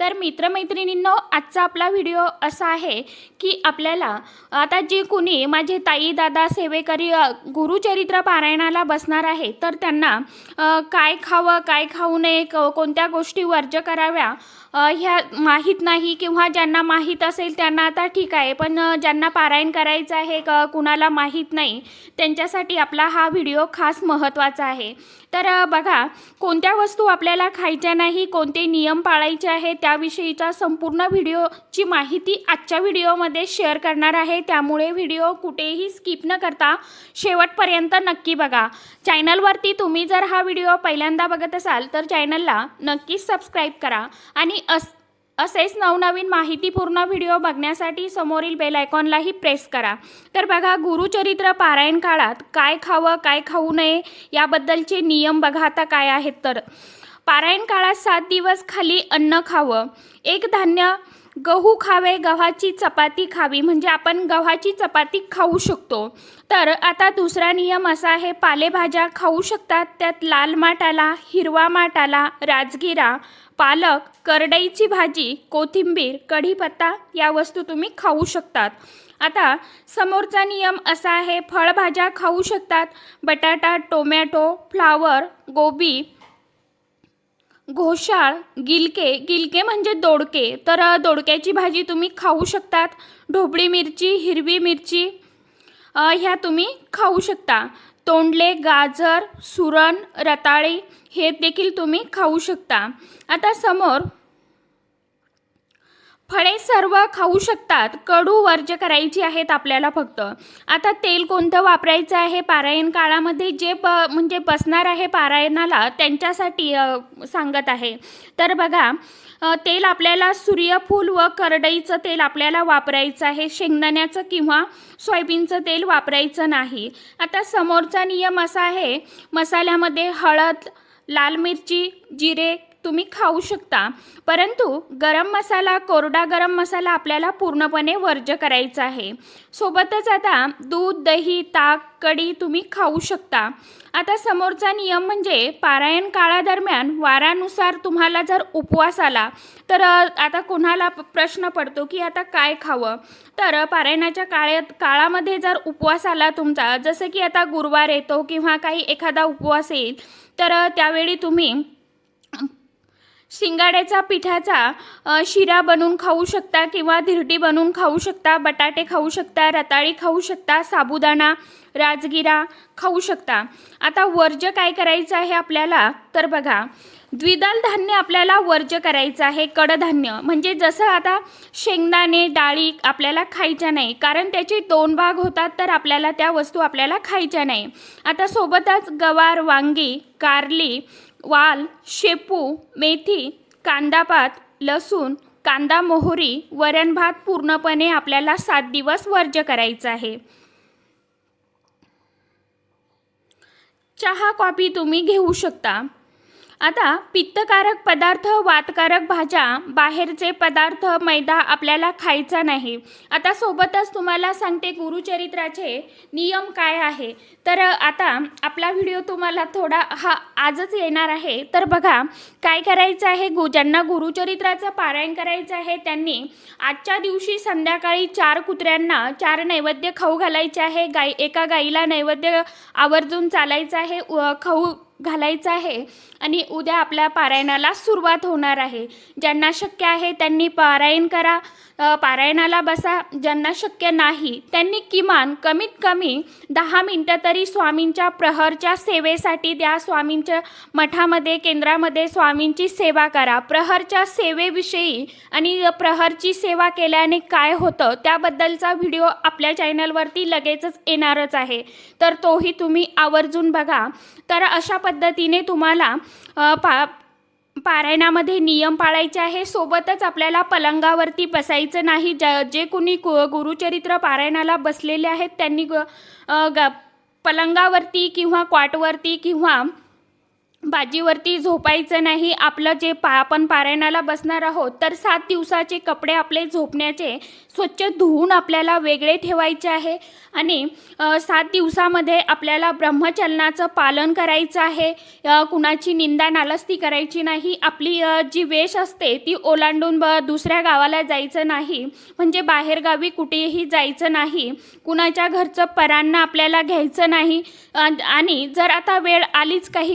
तर मित्रमैत्रिणींनो आजचा आपला व्हिडिओ असा आहे की आपल्याला आता जे कोणी माझे ताई दादा सेवेकरी गुरुचरित्र पारायणाला बसणार आहे तर त्यांना काय खावं काय खाऊ नये क- कोणत्या गोष्टी वर्ज कराव्या ह्या माहीत नाही किंवा ज्यांना माहीत असेल त्यांना आता ठीक आहे पण ज्यांना पारायण करायचं आहे क कुणाला माहीत नाही त्यांच्यासाठी आपला हा व्हिडिओ खास महत्त्वाचा आहे. तर बघा कोणत्या वस्तू आपल्याला खायच्या नाही कोणते नियम पाळायचे आहे त्या त्याविषयीचा संपूर्ण व्हिडिओची माहिती आजच्या व्हिडिओमध्ये शेअर करणार आहे. त्यामुळे व्हिडिओ कुठेही स्किप न करता शेवटपर्यंत नक्की बघा. चॅनलवरती तुम्ही जर हा व्हिडिओ पहिल्यांदा बघत असाल तर चॅनलला नक्कीच सबस्क्राईब करा आणि अस असेच नवनवीन माहितीपूर्ण व्हिडिओ बघण्यासाठी समोरील बेल आयकॉनलाही प्रेस करा. तर बघा गुरुचरित्र पारायण काळात काय खावं काय खाऊ नये याबद्दलचे नियम बघा आता काय आहेत तर. पारायण काळात सात दिवस खाली अन्न खावं. एक धान्य गहू खावे गव्हाची चपाती खावी. म्हणजे आपण गव्हाची चपाती खाऊ शकतो. तर आता दुसरा नियम असा आहे पालेभाज्या खाऊ शकतात. त्यात लाल माठ आला हिरवा माटाला आला राजगिरा पालक करडईची भाजी कोथिंबीर कढीपत्ता या वस्तू तुम्ही खाऊ शकतात. आता समोरचा नियम असा आहे फळभाज्या खाऊ शकतात. बटाटा टोमॅटो फ्लावर गोबी घोषाळ गिलके. गिलके म्हणजे दोडके. तर दोडक्याची भाजी तुम्ही खाऊ शकतात. ढोबळी मिरची हिरवी मिरची ह्या तुम्ही खाऊ शकता. तोंडले गाजर सुरण रताळी हे देखील तुम्ही खाऊ शकता. आता समोर फळे सर्व खाऊ शकतात. कडू वर्ज करायची आहेत आपल्याला फक्त. आता तेल कोणतं वापरायचं आहे? पारायण काळामध्ये जे प म्हणजे बसणार आहे पारायणाला त्यांच्यासाठी सांगत आहे. तर बघा तेल आपल्याला सूर्यफूल व करडईचं तेल आपल्याला वापरायचं आहे. शेंगदाण्याचं किंवा सोयाबीनचं तेल वापरायचं नाही. आता समोरचा नियम असा आहे मसाल्यामध्ये हळद लाल मिरची जिरे तुम्ही खाऊ शकता. परंतु गरम मसाला कोरडा गरम मसाला आपल्याला पूर्णपणे वर्ज्य करायचा आहे. सोबतच आता दूध दही ताक कढी तुम्ही खाऊ शकता. आता समोरचा नियम म्हणजे पारायण काळादरम्यान वारानुसार तुम्हाला जर उपवास आला तर आता कोणाला प्रश्न पडतो की आता काय खावं? तर पारायणाच्या काळात काळामध्ये जर उपवास आला तुमचा जसं की आता गुरुवार येतो किंवा काही एखादा उपवास येईल तर त्यावेळी तुम्ही शिंगाड्याचा पिठाचा शिरा बनवून खाऊ शकता किंवा धिरटी बनवून खाऊ शकता बटाटे खाऊ शकता रताळी खाऊ शकता साबुदाणा राजगिरा खाऊ शकता. आता वर्ज काय करायचं आहे आपल्याला? तर बघा द्विदल धान्य आपल्याला वर्ज करायचं आहे कडधान्य. म्हणजे जसं आता शेंगदाणे डाळी आपल्याला खायच्या नाही कारण त्याचे दोन भाग होतात तर आपल्याला त्या वस्तू आपल्याला खायच्या नाही. आता सोबतच गवार वांगी कारली वाल शेपू मेथी कांदापात लसूण कांदा मोहरी वरण भात पूर्णपणे आपल्याला सात दिवस वर्ज करायचं आहे. चहा कॉफी तुम्ही घेऊ शकता. आता पित्तकारक पदार्थ वातकारक भाज्या बाहेरचे पदार्थ मैदा आपल्याला खायचा नाही. आता सोबतच तुम्हाला सांगते गुरुचरित्राचे नियम काय आहे. तर आता आपला व्हिडिओ तुम्हाला थोडा हा आजच येणार आहे. तर बघा काय करायचं आहे? गु ज्यांना गुरुचरित्राचं पारायण करायचं आहे त्यांनी आजच्या दिवशी संध्याकाळी चार कुत्र्यांना चार नैवेद्य खाऊ घालायचे आहे. गाई एका गाईला नैवेद्य आवर्जून चालायचं आहे. खाऊ घालायचं आहे. आणि उद्या आपल्या पारायणाला सुरुवात होणार आहे. ज्यांना शक्य आहे त्यांनी पारायण करा. पारायणाला बसा ज्यांना शक्य नाही. त्यांनी किमान कमीत कमी दहा मिनटं तरी स्वामींच्या प्रहरच्या सेवेसाठी द्या. स्वामींच्या मठामध्ये केंद्रामध्ये स्वामींची सेवा करा. प्रहरच्या सेवेविषयी आणि प्रहरची सेवा केल्याने काय होतं त्याबद्दलचा व्हिडिओ आपल्या चॅनलवरती लगेचच येणारच आहे. तर तोही तुम्ही आवर्जून बघा. तर अशा पद्धतीने तुम्हाला पा पारायणामध्ये नियम पाळायचे आहे. सोबतच आपल्याला पलंगावरती बसायचं नाही. ज जे कोणी कु गुरुचरित्र पारायणाला बसलेले आहेत त्यांनी ग ग पलंगावरती किंवा क्वाटवरती किंवा बाजीवरती झोपायचं नाही. आपलं जे पा आपण पारायणाला बसणार आहोत तर सात दिवसाचे कपडे आपले झोपण्याचे स्वच्छ धुवून आपल्याला वेगळे ठेवायचे आहे. आणि सात दिवसामध्ये आपल्याला ब्रह्मचलनाचं पालन करायचं आहे. कुणाची निंदा नालस्ती करायची नाही. आपली जी वेश असते ती ओलांडून ब दुसऱ्या गावाला जायचं नाही. म्हणजे बाहेरगावी कुठेही जायचं नाही. कुणाच्या घरचं परांना आपल्याला घ्यायचं नाही. आणि जर आता वेळ आलीच काही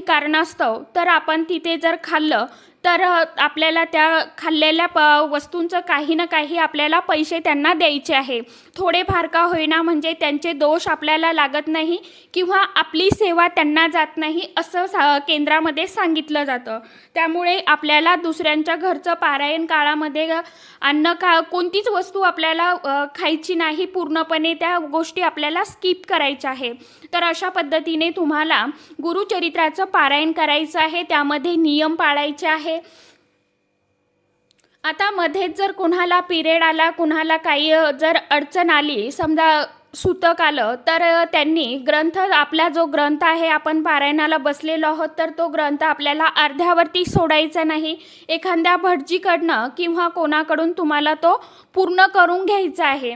कारणास्तव तर आपण तिथे जर खाल्लं तर आपल्याला त्या खाल्लेल्या प वस्तूंचं काही ना काही आपल्याला पैसे त्यांना द्यायचे आहे. थोडेफार का होईना म्हणजे त्यांचे दोष आपल्याला लागत नाही किंवा आपली सेवा त्यांना जात नाही असं सा केंद्रामध्ये सांगितलं जातं. त्यामुळे आपल्याला दुसऱ्यांच्या घरचं पारायण काळामध्ये अन्न का कोणतीच वस्तू आपल्याला खायची नाही पूर्णपणे त्या गोष्टी आपल्याला स्किप करायच्या आहे. तर अशा पद्धतीने तुम्हाला गुरुचरित्राचं पारायण करायचं आहे त्यामध्ये नियम पाळायचे आहे. आता मध्येच जर कुणाला पिरियड आला कुणाला काही जर अडचण आली समजा सुतक आलं तर त्यांनी ग्रंथ आपला जो ग्रंथ आहे आपण पारायणाला बसलेलो आहोत तर तो ग्रंथ आपल्याला अर्ध्यावरती सोडायचा नाही. एखाद्या भटजीकडनं किंवा कोणाकडून तुम्हाला तो पूर्ण करून घ्यायचा आहे.